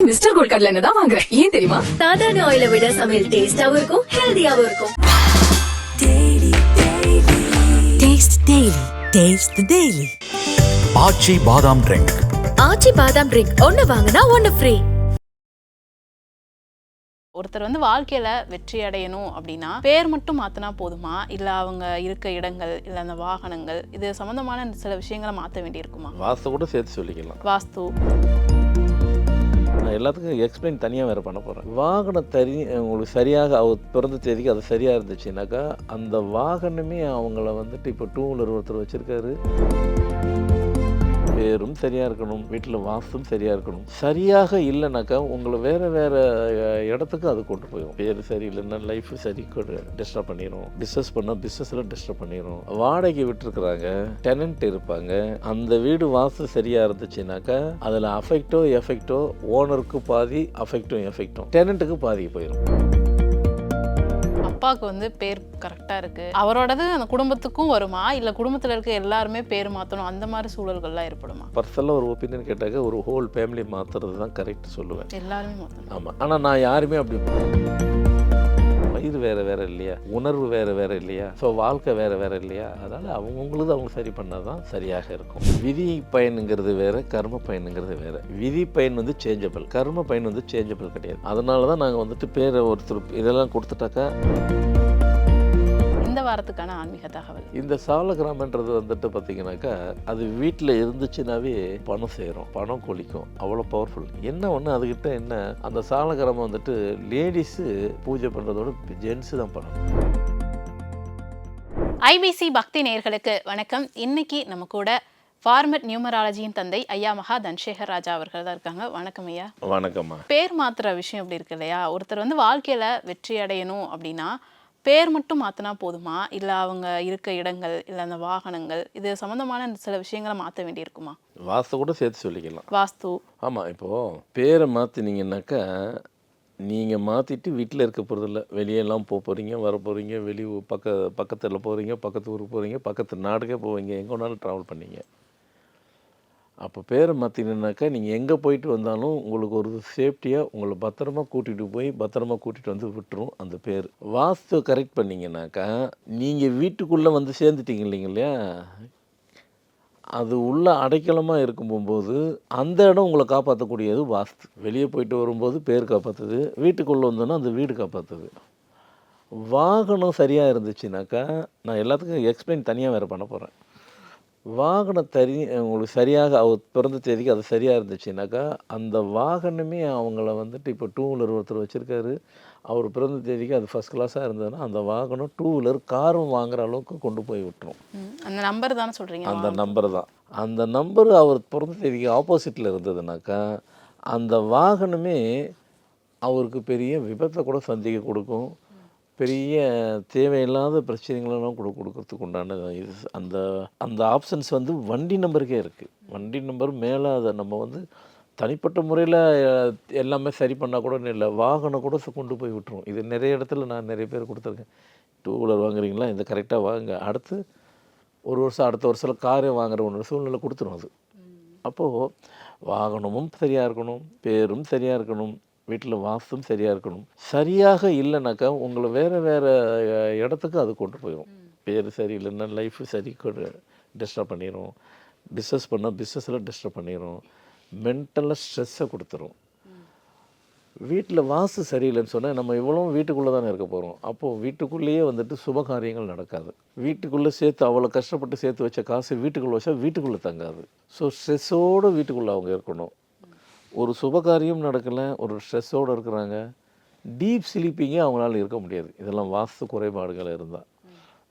Mister gold கடலை தான் வாங்குறேன் ஏன் தெரியுமா? சாதாரண ஆயில விட சமையல் டேஸ்டாவும் இருக்கும் ஹெல்தியாவும் இருக்கும். Taste Daily. Taste the Daily. Aachi badam drink Aachi badam drink ஒன்னு வாங்கினா ஒன்னு ஃப்ரீ ஒருத்தர் வந்து வாழ்க்கையில வெற்றி அடையணும் அப்படின்னா பேர் மட்டும் மாத்தினா போதுமா? இல்ல அவங்க இருக்க இடங்கள் இல்ல அந்த வாகனங்கள் இது சம்பந்தமான சில விஷயங்களை மாத்த வேண்டியிருக்குமா? வாஸ்து கூட சேர்த்து சொல்லிக்கலாம். வாஸ்து. எல்லாத்துக்கும் எக்ஸ்பிளைன் தனியாக வேறு பண்ண போகிறேன் வாகனம் தனி உங்களுக்கு சரியாக அவர் பிறந்த தேதிக்கு அது சரியாக இருந்துச்சுனாக்கா அந்த வாகனமே அவங்கள வந்துட்டு இப்போ டூ வீலர் ஒருத்தர் வச்சுருக்காரு. பேரும் சரியாக இருக்கணும் வீட்டில் வாஸ்தும் சரியாக இருக்கணும். சரியாக இல்லைனாக்கா உங்களை வேறு வேறு இடத்துக்கு அது கொண்டு போயிடும் பேர் சரியில்லைன்னா லைஃப் சரி டிஸ்டர்ப் பண்ணிடும் பிஸ்னஸ் பண்ணால் பிஸ்னஸில் டிஸ்டர்ப் பண்ணிடும் வாடகை விட்டுருக்குறாங்க டெனண்ட் இருப்பாங்க. அந்த வீடு வாஸ்து சரியாக இருந்துச்சுனாக்கா அதில் அஃபெக்டோ எஃபெக்டோ ஓனருக்கு பாதி அஃபெக்டும் எஃபெக்டும் டெனண்ட்டுக்கு பாதி போயிடும் அப்பாவுக்கு வந்து பேர் கரெக்டா இருக்கு. அவரோடது அந்த குடும்பத்துக்கும் வருமா? இல்ல குடும்பத்துல இருக்க எல்லாருமே பேர் மாத்தணும்? அந்த மாதிரி சூழல்கள்லாம் ஏற்படுமா? பர்சனலாக ஒரு ஒப்பீனியன் கேட்டாக்க ஒரு ஹோல் ஃபேமிலி மாற்றுறது தான் கரெக்ட் சொல்லுவேன். எல்லாருமே மாத்தணும். ஆமாம் ஆனால் நான் யாருமே அப்படி வயிறு வேறு வேறு இல்லையா? உணர்வு வேறு வேறு இல்லையா? ஸோ வாழ்க்கை வேறு வேறு இல்லையா? அதனால் அவங்கவுங்களது அவங்க சரி பண்ணால் தான் சரியாக இருக்கும். விதி பயனுங்கிறது வேறு கர்ம பயனுங்கிறது வேறு. விதி பயன் வந்து சேஞ்சபிள் கர்ம பயன் வந்து சேஞ்சபிள் கிடையாது. அதனால தான் நாங்கள் வந்துட்டு பேரை ஒருத்தர் இதெல்லாம் கொடுத்துட்டாக்கா வாரத்துக்கான ஆன்மீக தகவல். இந்த சால கிராமன்றது வந்துட்டு பார்த்தீங்கன்னாக்கா அது வீட்டில் இருந்துச்சுனாவே பணம் சேரும் பணம் கொளிக்கும். அவ்வளோ பவர்ஃபுல் என்ன ஒன்று அதுக்கிட்ட என்ன அந்த சால கிராமம் வந்துட்டு லேடிஸு பூஜை பண்ணுறதோட ஜென்ஸு தான் பண்ணணும் ஐபிசி பக்தி நேயர்களுக்கு வணக்கம். இன்னைக்கு நம்ம கூட ஃபார்மட் நியூமராலஜியின் தந்தை ஐயா மகா தன்சேகர் ராஜா அவர்கள் தான் இருக்காங்க. வணக்கம் ஐயா. வணக்கம்மா. பேர் மாத்துற விஷயம் இப்படி இருக்கு இல்லையா? ஒருத்தர் வந்து வாழ்க்கையில வெற்றி அடையணும் அப்படின்னா பேர் மட்டும் மாத்தினா போதுமா? இல்ல அவங்க இருக்க இடங்கள் இல்ல அந்த வாகனங்கள் இது சம்பந்தமான சில விஷயங்களை மாத்த வேண்டியிருக்குமா? வாஸ்து கூட சேர்த்து சொல்லிக்கலாம். வாஸ்து. ஆமாம் இப்போது பேரை மாற்றினீங்கன்னாக்கா நீங்கள் மாற்றிட்டு வீட்டில் இருக்க போகிறதில்ல வெளியெல்லாம் போக போகிறீங்க வர போகிறீங்க வெளி ஊ- பக்க பக்கத்தில் போகிறீங்க பக்கத்து ஊருக்கு போகிறீங்க பக்கத்து நாடுக்கே போவீங்க. எங்கே வேணாலும் ட்ராவல் பண்ணீங்க. அப்போ பேரை மாற்றினாக்கா நீங்கள் எங்கே போயிட்டு வந்தாலும் உங்களுக்கு ஒரு சேஃப்டியாக உங்களை பத்திரமா கூட்டிகிட்டு போய் பத்திரமா கூட்டிகிட்டு வந்து விட்டுரும் அந்த பேர். வாஸ்து கரெக்ட் பண்ணிங்கனாக்கா நீங்கள் வீட்டுக்குள்ளே வந்து சேர்ந்துட்டீங்க இல்லைங்க இல்லையா அது உள்ள அடைக்கலமாக இருக்கும் போகும்போது அந்த இடம் உங்களை காப்பாற்றக்கூடியது வாஸ்து. வெளியே போயிட்டு வரும்போது பேர் காப்பாற்றுது வீட்டுக்குள்ளே வந்தோன்னா அந்த வீடு காப்பாற்றுது வாகனம் சரியாக இருந்துச்சுனாக்கா நான் எல்லாத்துக்கும் எக்ஸ்பிளைன் தனியாக வேறு பண்ண போகிறேன் வாகனம் தனி உங்களுக்கு சரியாக அவர் பிறந்த தேதிக்கு அது சரியாக இருந்துச்சுனாக்கா அந்த வாகனமே அவங்கள வந்துட்டு இப்போ டூ வீலர் ஒருத்தர் வச்சுருக்காரு. அவர் பிறந்த தேதிக்கு அது ஃபஸ்ட் கிளாஸாக இருந்ததுன்னா அந்த வாகனம் டூ வீலர் காரும் வாங்குற அளவுக்கு கொண்டு போய் விட்டுரும். அந்த நம்பர் தானே சொல்றீங்க? அந்த நம்பர் தான். அந்த நம்பர் அவர் பிறந்த தேதிக்கு ஆப்போசிட்டில் இருந்ததுனாக்கா அந்த வாகனமே அவருக்கு பெரிய விபத்தை கூட சந்திக்க கொடுக்கும். பெரிய தேவையில்லாத பிரச்சனைகளெல்லாம் கூட கொடுக்கறதுக்கு உண்டான இது அந்த அந்த ஆப்ஷன்ஸ் வந்து வண்டி நம்பருக்கே இருக்குது வண்டி நம்பர் மேலே அதை நம்ம வந்து தனிப்பட்ட முறையில் எல்லாமே சரி பண்ணால் கூட இல்லை வாகனம் கூட கொண்டு போய் விட்டுரும். இது நிறைய இடத்துல நான் நிறைய பேர் கொடுத்துருக்கேன். டூ வீலர் வாங்குறீங்களா? இந்த கரெக்டாக வாங்க. அடுத்து ஒரு வருஷம் அடுத்த வருஷத்தில் காரே வாங்குற ஒன்று சூழ்நிலை கொடுத்துரும் அது. அப்போது வாகனமும் சரியாக இருக்கணும் பேரும் சரியாக இருக்கணும். வீட்டில் வாஸ்தும் சரியாக இருக்கணும். சரியாக இல்லைனாக்கா உங்களை வேறு வேறு இடத்துக்கு அது கொண்டு போயிடும் பேர் சரியில்லைன்னா லைஃப் சரி டிஸ்டர்ப் பண்ணிடும் பிஸ்னஸ் பண்ணால் பிஸ்னஸில் டிஸ்டர்ப் பண்ணிடும் மென்டலாக ஸ்ட்ரெஸ்ஸை கொடுத்துரும். வீட்டில் வாசு சரியில்லைன்னு சொன்னால் நம்ம இவ்வளோ வீட்டுக்குள்ளே தானே இருக்க போகிறோம் அப்போது வீட்டுக்குள்ளேயே வந்துட்டு சுப காரியங்கள் நடக்காது. வீட்டுக்குள்ளே சேர்த்து அவ்வளோ கஷ்டப்பட்டு சேர்த்து வச்ச காசு வீட்டுக்குள்ளே வச்சா வீட்டுக்குள்ளே தங்காது. ஸோ ஸ்ட்ரெஸ்ஸோடு வீட்டுக்குள்ளே அவங்க இருக்கணும். ஒரு சுபகாரியம் நடக்கலை ஒரு ஸ்ட்ரெஸ்ஸோடு இருக்கிறாங்க. டீப் ஸ்லீப்பிங்கே அவங்களால இருக்க முடியாது. இதெல்லாம் வாஸ்து குறைபாடுகள் இருந்தால்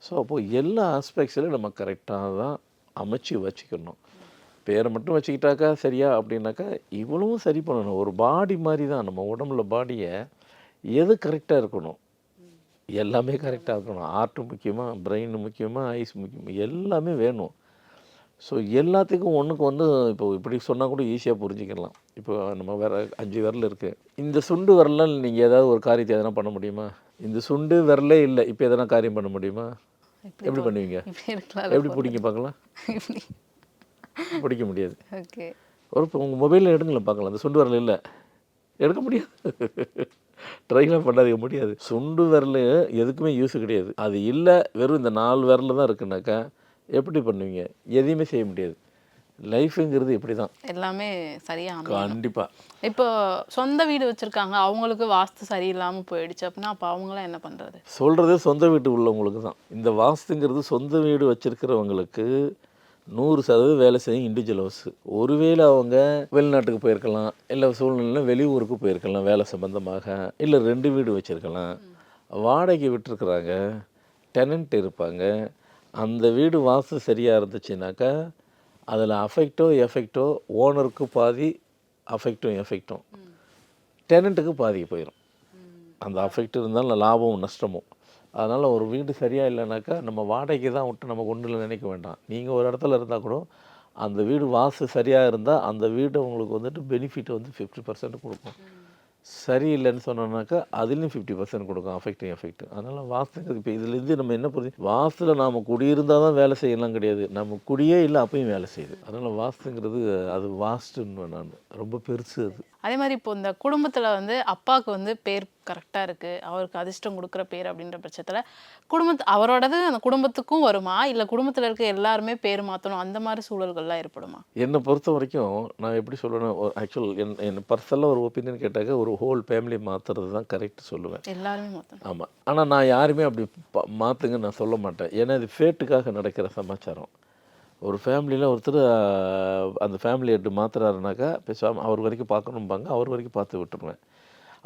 ஸோ அப்போது எல்லா ஆஸ்பெக்ட்ஸ்லையும் நம்ம கரெக்டாக தான் அமைச்சு வச்சுக்கணும். பேரை மட்டும் வச்சுக்கிட்டாக்கா சரியா அப்படின்னாக்கா இவ்வளவும் சரி பண்ணணும். ஒரு பாடி மாதிரி தான். நம்ம உடம்புல பாடியை எது கரெக்டாக இருக்கணும்? எல்லாமே கரெக்டாக இருக்கணும். ஆர்ட் முக்கியமாக பிரெயின் முக்கியமாக ஐஸ் முக்கியமாக எல்லாமே வேணும். ஸோ எல்லாத்துக்கும் ஒன்றுக்கு ஒன்று இப்போ இப்படி சொன்னால் கூட ஈஸியாக புரிஞ்சுக்கலாம் இப்போ நம்ம வேற அஞ்சு விரல் இருக்குது இந்த சுண்டு விரலில் நீங்கள் ஏதாவது ஒரு காரியத்தை எதனா பண்ண முடியுமா? இந்த சுண்டு விரலே இல்லை இப்போ எதனா காரியம் பண்ண முடியுமா? எப்படி பண்ணுவீங்க? எப்படி பிடிங்க பார்க்கலாம்? பிடிக்க முடியாது. ஓகே. ஒரு இப்போ உங்கள் மொபைலில் எடுங்களேன் பார்க்கலாம். அந்த சுண்டு வரல இல்லை. எடுக்க முடியாது. ட்ரைலாம் பண்ணாதீங்க முடியாது. சுண்டு விரல் எதுக்குமே யூஸ் கிடையாது. அது இல்லை வெறும் இந்த நாலு விரல் தான் இருக்குனாக்கா எப்படி பண்ணுவீங்க? எதையுமே செய்ய முடியாது. லைஃபுங்கிறது இப்படி தான் எல்லாமே சரியா அமையணும். கண்டிப்பாக இப்போ சொந்த வீடு வச்சிருக்காங்க. அவங்களுக்கு வாஸ்து சரியில்லாம போயிடுச்சு அப்படின்னா அப்ப அவங்களாம் என்ன பண்றது? சொல்கிறதே சொந்த வீட்டு உள்ளவங்களுக்கு தான். இந்த வாஸ்துங்கிறது சொந்த வீடு வச்சிருக்கிறவங்களுக்கு நூறு சதவீதம் வேலை செய்யும் இண்டிவிஜுவல் ஹவுஸ் ஒருவேளை அவங்க வெளிநாட்டுக்கு போயிருக்கலாம். இல்லை சூழ்நிலை வெளியூருக்கு போயிருக்கலாம் வேலை சம்பந்தமாக. இல்லை ரெண்டு வீடு வச்சுருக்கலாம். வாடகை விட்டுருக்குறாங்க. டெனண்ட் இருப்பாங்க. அந்த வீடு வாஸ்து சரியாக இருந்துச்சுனாக்கா அதில் அஃபெக்டோ எஃபெக்டோ ஓனருக்கு பாதி அஃபெக்டும் எஃபெக்டும் டெனண்ட்டுக்கு பாதி போயிடும் அந்த அஃபெக்ட் இருந்தாலும் லாபமும் நஷ்டமும் அதனால் ஒரு வீடு சரியாக இல்லைனாக்கா நம்ம வாடகைக்கு தான் விட்டு நம்ம கொண்டு நினைக்க வேண்டாம். நீங்கள் ஒரு இடத்துல இருந்தால் கூட அந்த வீடு வாசு சரியாக இருந்தால் அந்த வீடு உங்களுக்கு வந்துட்டு பெனிஃபிட் வந்து ஃபிஃப்டி பர்சன்ட் கொடுக்கும். சரியில்லைன்னு சொன்னோம்னாக்கா அதுலேயும் ஃபிஃப்டி பர்சன்ட் கொடுக்கும் அஃபெக்டிங் எஃபெக்ட் அதனால் வாஸ்துங்கிறது இப்போ இதுலேருந்து நம்ம என்ன புரிஞ்சு வாஸ்துல நாம் குடியிருந்தால் தான் வேலை செய்யலாம் கிடையாது. நம்ம குடியே இல்லை அப்பயும் வேலை செய்யுது. அதனால் வாஸ்துங்கிறது அது வாஸ்ட்டுன்னு நான் ரொம்ப பெருசு அது. அதே மாதிரி இப்போ இந்த குடும்பத்தில் வந்து அப்பாவுக்கு வந்து பேர் கரெக்டா இருக்கு. அவருக்கு அதிர்ஷ்டம் கொடுக்குற பேர் அப்படின்ற பட்சத்துல குடும்பத்து அவரோடது அந்த குடும்பத்துக்கும் வருமா? இல்ல குடும்பத்துல இருக்க எல்லாருமே பேர் மாத்தணும்? அந்த மாதிரி சூழல்கள்லாம் ஏற்படுமா? என்னை பொறுத்த வரைக்கும் நான் எப்படி சொல்லணும் ஆக்சுவல் என் என் பர்சனலாக ஒரு ஒப்பீனியன் கேட்டாக்க ஒரு ஹோல் ஃபேமிலி மாற்றுறது தான் கரெக்ட் சொல்லுவேன். எல்லாருமே மாத்தணும். ஆமாம் ஆனால் நான் யாருமே அப்படி மாத்துங்கன்னு நான் சொல்ல மாட்டேன். ஏன்னா இது ஃபேட்டுக்காக நடக்கிற சமாச்சாரம். ஒரு ஃபேமிலியில் ஒருத்தர் அந்த ஃபேமிலி ஹெட்டு மாத்துறாருனாக்கா பேசாமல் அவர் வரைக்கும் பார்க்கணும்பாங்க அவர் வரைக்கும் பார்த்து விட்டுருவேன்.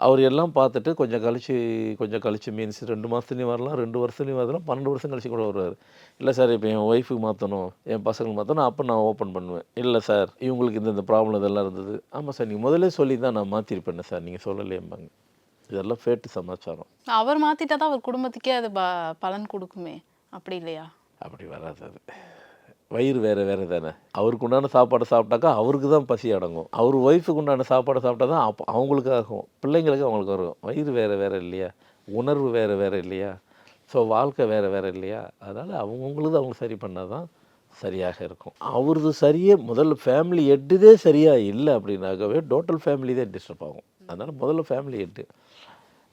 அவர் எல்லாம் பார்த்துட்டு கொஞ்சம் கழிச்சு கொஞ்சம் கழிச்சு மீன்ஸ் ரெண்டு மாதத்துலேயும் வரலாம் ரெண்டு வருஷத்துலையும் வரலாம் பன்னெண்டு வருஷம் கழிச்சு கூட வருவார். இல்லை சார் இப்போ என் ஒய்ஃபுக்கு மாற்றணும் என் பசங்களுக்கு மாற்றணும் அப்போ நான் ஓப்பன் பண்ணுவேன். இல்லை சார் இவங்களுக்கு இந்த இந்த ப்ராப்ளம் இதெல்லாம் இருந்தது. ஆமாம் சார் நீங்கள் முதல்ல சொல்லி தான் நான் மாற்றிருப்பேன் சார் நீங்கள் சொல்லலையேம்பாங்க. இதெல்லாம் ஃபேட்டு சமாச்சாரம். அவர் மாத்திட்டா தான் அவர் குடும்பத்துக்கே அது ப- பலன் கொடுக்குமே. அப்படி இல்லையா? அப்படி வராது அது. வயிறு வேறு வேறு தானே? அவருக்கு உண்டான சாப்பாடை சாப்பிட்டாக்கா அவருக்கு தான் பசி அடங்கும். அவர் ஒய்ஃபுக்கு உண்டான சாப்பாடை சாப்பிட்டா தான் அப்போ அவங்களுக்கு ஆகும் பிள்ளைங்களுக்கு அவங்களுக்கு வரும். வயிறு வேறு வேறு இல்லையா? உணர்வு வேறு வேறு இல்லையா? ஸோ வாழ்க்கை வேறு வேறு இல்லையா? அதனால் அவங்கவுங்களுக்கு அவங்க சரி பண்ணால் தான் சரியாக இருக்கும். அவரது சரியே முதல்ல ஃபேமிலி எட்டுதே சரியாக இல்லை அப்படின்னாக்கவே டோட்டல் ஃபேமிலி தான் டிஸ்டர்ப் ஆகும். அதனால் முதல்ல ஃபேமிலி எட்டு.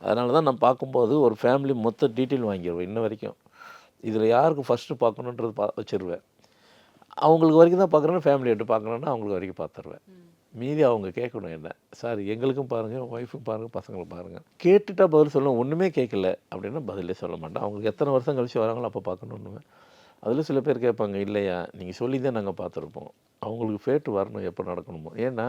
அதனால தான் நான் பார்க்கும்போது ஒரு ஃபேமிலி மொத்த டீட்டெயில் வாங்கிடுவேன் இன்ன வரைக்கும். இதில் யாருக்கு ஃபஸ்ட்டு பார்க்கணுன்றது பா வச்சுருவேன். அவங்களுக்கு வரைக்கும் தான் பார்க்குறேன்னா ஃபேமிலி எடுத்து பார்க்கணுன்னா அவங்களுக்கு வரைக்கும் பார்த்துருவேன். மீதி அவங்க கேட்கணும் என்ன? சார் எங்களுக்கும் பாருங்கள் ஒய்ஃபுக்கும் பாருங்கள் பசங்களுக்கும் பாருங்கள் கேட்டுட்டா பதில் சொல்லணும் ஒன்றுமே கேட்கல. அப்படின்னா பதிலே சொல்ல மாட்டேன். அவங்களுக்கு எத்தனை வருஷம் கழிச்சு வராங்களோ அப்போ பார்க்கணுன்னு அதில் சில பேர் கேட்பாங்க இல்லையா நீங்கள் சொல்லி தான் நாங்கள் பார்த்துருப்போம். அவங்களுக்கு ஃபேட்டு வரணும் எப்போ நடக்கணுமோ. ஏன்னா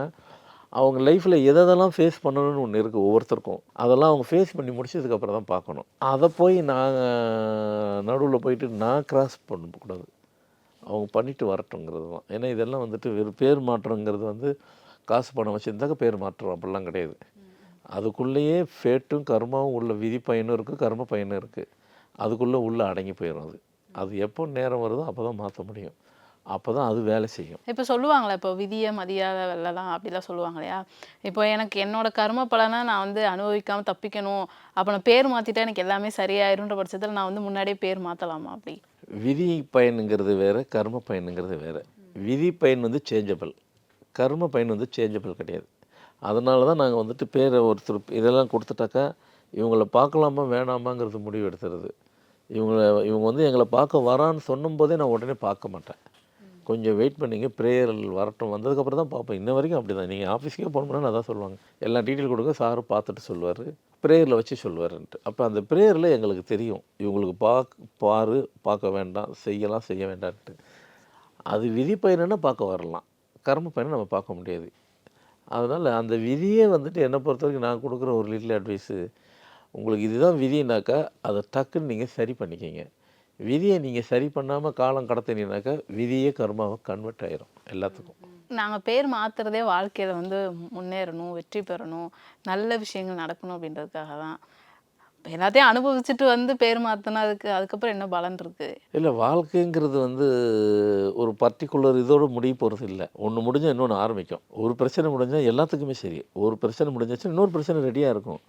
அவங்க லைஃப்பில் எதெல்லாம் ஃபேஸ் பண்ணணும்னு ஒன்று இருக்குது ஒவ்வொருத்தருக்கும். அதெல்லாம் அவங்க ஃபேஸ் பண்ணி முடிச்சதுக்கப்புறம் தான் பார்க்கணும். அதை போய் நான் நடுவில் போயிட்டு நான் கிராஸ் பண்ணக்கூடாது. அவங்க பண்ணிட்டு வரட்டுங்கிறது தான். ஏன்னா இதெல்லாம் வந்துட்டு வெறும் பேர் மாற்றங்கிறது வந்து காசு பணம் வச்சுருந்தாக்க பேர் மாற்றம் அப்படிலாம் கிடையாது. அதுக்குள்ளேயே ஃபேட்டும் கர்மாவும் உள்ள விதி பயனும் இருக்குது கர்ம பயனும் இருக்குது அதுக்குள்ளே உள்ளே அடங்கி போயிடும் அது. அது எப்போ நேரம் வருதோ அப்போ தான் மாற்ற முடியும். அப்போ தான் அது வேலை செய்யும். இப்போ சொல்லுவாங்களே இப்போ விதியை மதியாத வெள்ளலாம் அப்படிலாம் சொல்லுவாங்க இல்லையா இப்போ எனக்கு என்னோட கர்ம பலனை நான் வந்து அனுபவிக்காமல் தப்பிக்கணும் அப்போ நான் பேர் மாற்றிட்டேன் எனக்கு எல்லாமே சரியாயிருன்ற பட்சத்தில் நான் வந்து முன்னாடியே பேர் மாற்றலாமா அப்படி? விதி பயனுங்கிறது வேறு கர்ம பயனுங்கிறது வேறு. விதி பயன் வந்து சேஞ்சபிள் கர்ம பயன் வந்து சேஞ்சபிள் கிடையாது. அதனால தான் நாங்கள் வந்துட்டு பேரை ஒருத்தர் இதெல்லாம் கொடுத்துட்டாக்கா இவங்கள பார்க்கலாமா வேணாமாங்கிறது முடிவு எடுத்துறது இவங்கள இவங்க வந்து எங்களை பார்க்க வரான்னு சொன்னும்போதே நான் உடனே பார்க்க மாட்டேன். கொஞ்சம் வெயிட் பண்ணிங்க ப்ரேயர் வரட்டும். வந்ததுக்கப்புறம் தான் பார்ப்போம். இன்ன வரைக்கும் அப்படி தான் நீங்கள் ஆஃபீஸ்க்கே போகணும்னா அதான் சொல்லுவாங்க. எல்லாம் டீட்டெயில் கொடுங்க சார் பார்த்துட்டு சொல்லுவார். ப்ரேயரில் வச்சு சொல்லுவாருன்ட்டு. அப்போ அந்த ப்ரேயரில் எங்களுக்கு தெரியும். இவங்களுக்கு பாக் பாரு பார்க்க வேண்டாம் செய்யலாம் செய்ய வேண்டான்ட்டு. அது விதி பயனுன்னா பார்க்க வரலாம். கர்ம பயனை நம்ம பார்க்க முடியாது. அதனால் அந்த விதியே வந்துட்டு என்னை பொறுத்த வரைக்கும் நான் கொடுக்குற ஒரு லிட்டில் அட்வைஸு உங்களுக்கு இதுதான் விதினாக்கா அதை டக்குன்னு நீங்கள் சரி பண்ணிக்கிங்க. விதியை நீங்கள் சரி பண்ணாமல் காலம் கடத்தினீங்கனாக்கா விதியே கர்மாவை கன்வெர்ட் ஆயிரும் எல்லாத்துக்கும். நாங்க பேர் மாத்துறதே வாழ்க்கையில வந்து முன்னேறணும் வெற்றி பெறணும் நல்ல விஷயங்கள் நடக்கணும் அப்படின்றதுக்காக தான். எல்லாத்தையும் அனுபவிச்சுட்டு வந்து பேர் மாத்தினா அதுக்கு அதுக்கப்புறம் என்ன பலன் இருக்கு? இல்லை வாழ்க்கைங்கிறது வந்து ஒரு பர்டிகுலர் இதோட முடிய போகிறது இல்லை. ஒன்று முடிஞ்சால் இன்னொன்று ஆரம்பிக்கும். ஒரு பிரச்சனை முடிஞ்சால் எல்லாத்துக்குமே சரி. ஒரு பிரச்சனை முடிஞ்சாச்சு இன்னொரு பிரச்சனை ரெடியாக இருக்கும்.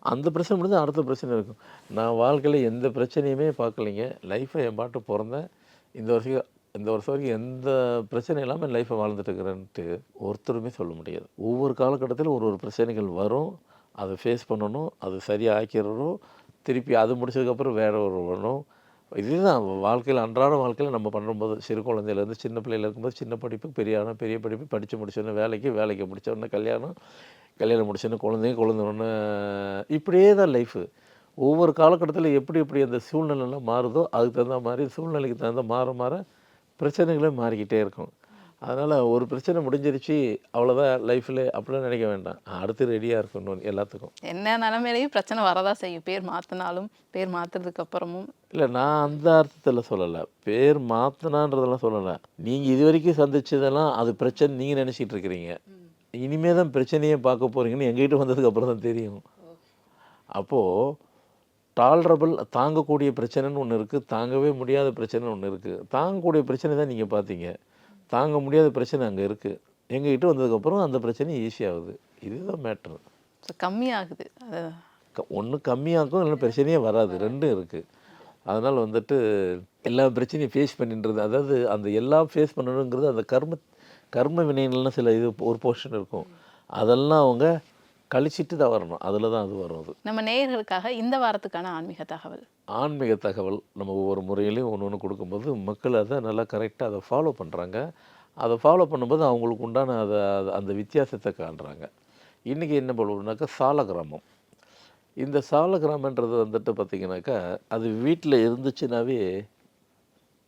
அந்த பிரச்சனை முடிஞ்சு அடுத்த பிரச்சனை இருக்கும். நான் வாழ்க்கையில் எந்த பிரச்சனையுமே பார்க்கலைங்க. லைஃப்பை என் பாட்டு பிறந்தேன். இந்த வருஷம் இந்த வருஷம் வரைக்கும் எந்த பிரச்சனை இல்லாமல் லைஃப்பை வாழ்ந்துட்டு இருக்கிறேன்ட்டு ஒருத்தருமே சொல்ல முடியாது. ஒவ்வொரு காலகட்டத்திலும் ஒரு ஒரு பிரச்சனைகள் வரும். அதை ஃபேஸ் பண்ணணும் அது சரியாக திருப்பி அது முடிச்சதுக்கப்புறம் வேறு ஒரு வரணும் இதுதான் வாழ்க்கையில் அன்றாட வாழ்க்கையில் நம்ம பண்ணும்போது சிறு குழந்தையிலேருந்து சின்ன பிள்ளையில இருக்கும்போது சின்ன படிப்பு பெரிய பெரிய படிப்பு படித்து முடிச்சோன்னே வேலைக்கு வேலைக்கு முடித்தோடனே கல்யாணம் கல்யாணம் முடிச்சோன்னே குழந்தைங்க குழந்தைன்னு இப்படியே தான் லைஃபு ஒவ்வொரு காலகட்டத்தில் எப்படி எப்படி அந்த சூழ்நிலைலாம் மாறுதோ அதுக்கு தகுந்த மாதிரி சூழ்நிலைக்கு தகுந்த மாற மாற பிரச்சனைகளும் மாறிக்கிட்டே இருக்கும். அதனால் ஒரு பிரச்சனை முடிஞ்சிருச்சு அவ்வளோதான் லைஃப்பில் அப்படிலாம் நினைக்க வேண்டாம். அடுத்து ரெடியாக இருக்கணும் எல்லாத்துக்கும். என்ன நிலமையிலையும் பிரச்சனை வரதா செய்யும். பேர் மாற்றினாலும் பேர் மாற்றுறதுக்கு அப்புறமும். இல்லை நான் அந்த அர்த்தத்தில் சொல்லலை. பேர் மாற்றினான்றதெல்லாம் சொல்லலை. நீங்கள் இது வரைக்கும் சந்திச்சதெல்லாம் அது பிரச்சனை நீங்கள் நினச்சிட்டு இருக்கிறீங்க. இனிமே தான் பிரச்சனையே பார்க்க போகிறீங்கன்னு எங்ககிட்ட வந்ததுக்கு அப்புறம் தான் தெரியும். அப்போது டாலரபிள் தாங்கக்கூடிய பிரச்சனைன்னு ஒன்று இருக்குது தாங்கவே முடியாத பிரச்சனைன்னு ஒன்று இருக்குது தாங்கக்கூடிய பிரச்சனை தான் நீங்கள் பார்த்தீங்க. தாங்க முடியாத பிரச்சனை அங்கே இருக்குது எங்ககிட்ட வந்ததுக்கப்புறம் அந்த பிரச்சனை ஈஸியாகுது இதுதான் மேட்ரு ஸோ கம்மியாகுது. ஒன்று கம்மியாகும் இல்லைன்னா பிரச்சனையே வராது. ரெண்டும் இருக்குது அதனால் வந்துட்டு எல்லா பிரச்சனையும் ஃபேஸ் பண்ணின்றது அதாவது அந்த எல்லாம் ஃபேஸ் பண்ணணுங்கிறது அந்த கர்ம கர்ம வினைகள்லாம் சில இது ஒரு போர்ஷன் இருக்கும். அதெல்லாம் அவங்க கழிச்சிட்டு தான் வரணும். அதில் தான் அது வரும் அது. நம்ம நேயர்களுக்காக இந்த வாரத்துக்கான ஆன்மீக தகவல். ஆன்மீக தகவல் நம்ம ஒவ்வொரு முறையிலையும் ஒன்று ஒன்று கொடுக்கும்போது மக்கள் அதை நல்லா கரெக்டாக அதை ஃபாலோ பண்ணுறாங்க அதை ஃபாலோ பண்ணும்போது அவங்களுக்கு உண்டான அதை அந்த வித்தியாசத்தை காண்றாங்க. இன்றைக்கி என்ன பண்ணுவோம்னாக்கா சால கிராமம் இந்த சால கிராமன்றது வந்துட்டு பார்த்திங்கனாக்கா அது வீட்டில் இருந்துச்சுனாவே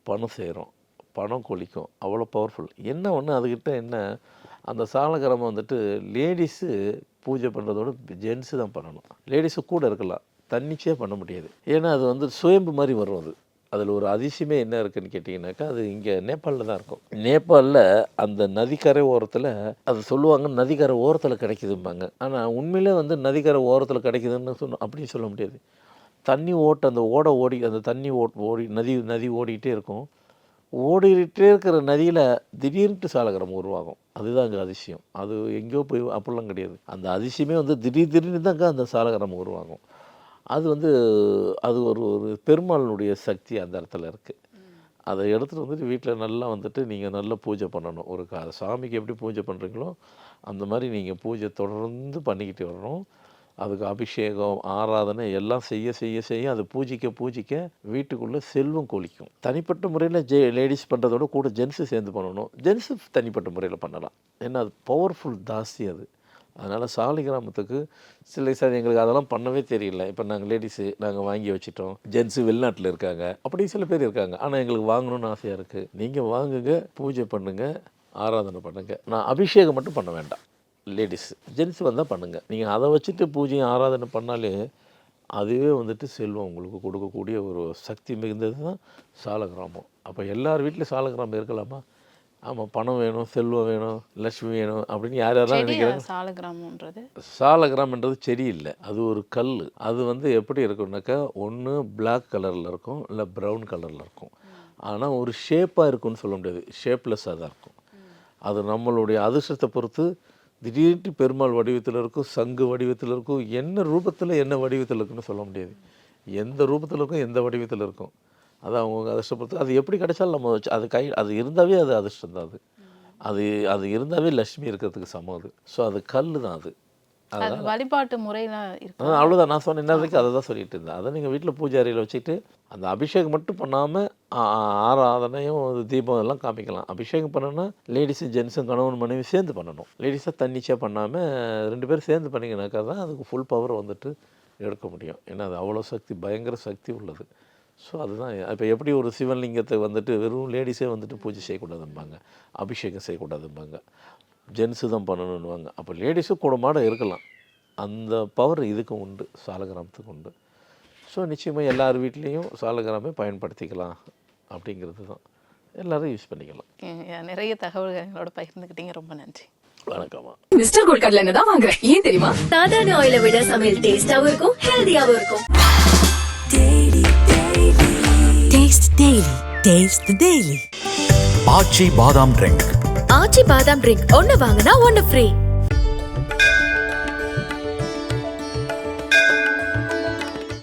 பணம் சேரும். பணம் கொளிக்கும் அவ்வளோ பவர்ஃபுல் என்ன ஒன்று அதுக்கிட்ட என்ன அந்த சாலகிராமம் வந்துட்டு லேடிஸு பூஜை பண்ணுறதோட ஜென்ஸு தான் பண்ணணும். லேடிஸு கூட இருக்கலாம். தன்னிச்சையாக பண்ண முடியாது. ஏன்னா அது வந்து சுயம்பு மாதிரி வரும் அது. அதில் ஒரு அதிசயமே என்ன இருக்குன்னு கேட்டிங்கனாக்கா அது இங்கே நேபாளில் தான் இருக்கும். நேபாளில் அந்த நதிக்கரை ஓரத்தில் அது சொல்லுவாங்க நதிக்கரை ஓரத்தில் கிடைக்குதும்பாங்க. ஆனால் உண்மையிலே வந்து நதிக்கரை ஓரத்தில் கிடைக்குதுன்னு சொன்ன அப்படின்னு சொல்ல முடியாது. தண்ணி ஓட்ட அந்த ஓட ஓடி அந்த தண்ணி ஓட் ஓடி நதி நதி ஓடிக்கிட்டே இருக்கும். ஓடிக்கிட்டே இருக்கிற நதியில் திடீர்னு சாலகிரம் உருவாகும். அதுதான் அங்கே அதிசயம். அது எங்கேயோ போய் அப்படிலாம் கிடையாது. அந்த அதிசயமே வந்து திடீர் திடீர்னு தாங்க அந்த சாலகிரம் உருவாகும். அது வந்து அது ஒரு ஒரு பெருமாளுடைய சக்தி அந்த இடத்துல இருக்குது அதை எடுத்துகிட்டு வந்துட்டு வீட்டில் நல்லா வந்துட்டு நீங்கள் நல்லா பூஜை பண்ணணும். ஒரு கா சாமிக்கு எப்படி பூஜை பண்ணுறீங்களோ அந்த மாதிரி நீங்கள் பூஜை தொடர்ந்து பண்ணிக்கிட்டு வரணும். அதுக்கு அபிஷேகம் ஆராதனை எல்லாம் செய்ய செய்ய செய்ய அது பூஜிக்க பூஜிக்க வீட்டுக்குள்ளே செல்வம் கொளிக்கும். தனிப்பட்ட முறையில் ஜெ லேடிஸ் பண்ணுறதோட கூட ஜென்ஸு சேர்ந்து பண்ணணும். ஜென்ஸு தனிப்பட்ட முறையில் பண்ணலாம். ஏன்னா அது பவர்ஃபுல் ஜாஸ்தி அது. அதனால் சாலை கிராமத்துக்கு சில சார் எங்களுக்கு அதெல்லாம் பண்ணவே தெரியல. இப்போ நாங்கள் லேடிஸு நாங்கள் வாங்கி வச்சிட்டோம். ஜென்ஸு வெளிநாட்டில் இருக்காங்க. அப்படி சில பேர் இருக்காங்க. ஆனால் எங்களுக்கு வாங்கணும்னு ஆசையாக இருக்குது நீங்கள் வாங்குங்க பூஜை பண்ணுங்கள் ஆராதனை பண்ணுங்கள் நான் அபிஷேகம் மட்டும் பண்ண வேண்டாம். லேடிஸ் ஜென்ஸ் வந்தால் பண்ணுங்கள் நீங்கள் அதை வச்சுட்டு பூஜையும் ஆராதனை பண்ணாலே அதுவே வந்துட்டு செல்வம் உங்களுக்கு கொடுக்கக்கூடிய ஒரு சக்தி மிகுந்தது தான் சாலகிராமம். அப்போ எல்லார் வீட்லேயும் சாலகிராமம் இருக்கலாமா? ஆமாம் பணம் வேணும் செல்வம் வேணும் லட்சுமி வேணும் அப்படின்னு யார் யாரெல்லாம் நினைக்கிறாங்க? சாலகிராமன்றது சாலகிராமன்றது செடி இல்லை அது ஒரு கல். அது வந்து எப்படி இருக்கும்னாக்கா ஒன்று Black கலரில் இருக்கும் இல்லை ப்ரௌன் கலரில் இருக்கும். ஆனால் ஒரு ஷேப்பாக இருக்கும்னு சொல்ல முடியாது. ஷேப்லெஸ்ஸாக தான் இருக்கும். அது நம்மளுடைய அதிர்ஷ்டத்தை பொறுத்து திடீர்னு பெருமாள் வடிவத்தில் இருக்கும் சங்கு வடிவத்தில் இருக்கும் என்ன ரூபத்தில் என்ன வடிவத்தில் இருக்குன்னு சொல்ல முடியாது. எந்த ரூபத்தில் இருக்கும் எந்த வடிவத்தில் இருக்கும். அது அவங்க அதிர்ஷ்டப்படுத்து அது எப்படி கிடைச்சாலும் நம்ம வச்சு அது கை அது இருந்தாவே அது அதிர்ஷ்டம் தான் அது. அது அது இருந்தாவே லட்சுமி இருக்கிறதுக்கு சமம் அது. ஸோ அது கல் தான் அது. அது வழிபாட்டு முறையில இருக்கு அவ்வளோதான் நான் சொன்ன வரைக்கும் அதை தான் சொல்லிட்டு இருந்தேன். அதை நீங்கள் வீட்டில் பூஜை அறையில் வச்சுட்டு அந்த அபிஷேகம் மட்டும் பண்ணாமல் ஆராதனையும் தீபம் எல்லாம் காமிக்கலாம். அபிஷேகம் பண்ணணும்னா லேடிஸும் ஜென்ஸும் கணவன் மனைவி சேர்ந்து பண்ணணும். லேடிஸாக தன்னிச்சையாக பண்ணாமல் ரெண்டு பேரும் சேர்ந்து பண்ணிங்கனாக்கா தான் அதுக்கு ஃபுல் பவர் வந்துட்டு எடுக்க முடியும். ஏன்னா அது அவ்வளோ சக்தி பயங்கர சக்தி உள்ளது. ஸோ அதுதான். இப்போ எப்படி ஒரு சிவலிங்கத்தை வந்துட்டு வெறும் லேடிஸே வந்துட்டு பூஜை செய்யக்கூடாதும்பாங்க. அபிஷேகம் செய்யக்கூடாதும்பாங்க. ஜென்ஸு தான் பண்ணணுன்னுவாங்க அப்போ லேடிஸும் கூடமாட இருக்கலாம். அந்த பவர் இதுக்கு உண்டு சாலகிராமத்துக்கு உண்டு. ஸோ நிச்சயமாக எல்லார் வீட்லேயும் சாலகிராமே பயன்படுத்திக்கலாம் அப்படிங்கிறது தான். எல்லோரும் யூஸ் பண்ணிக்கலாம். நிறைய தகவல்கள் எங்களோட பகிர்ந்துக்கிட்டீங்க. ரொம்ப நன்றி. வணக்கம்மா. மிஸ்டர் கோல்ட் கடலை எண்ணெய் தான் வாங்குறேன் ஏன் தெரியுமா? சாதாரண ஆயிலை விட சமையல் டேஸ்டாவும் இருக்கும் ஹெல்தியாவும் இருக்கும். Taste Daily. Taste the Daily. Aachi badam drink Aachi badam drink ஒன்னு வாங்கினா ஒன்னு ஃப்ரீ.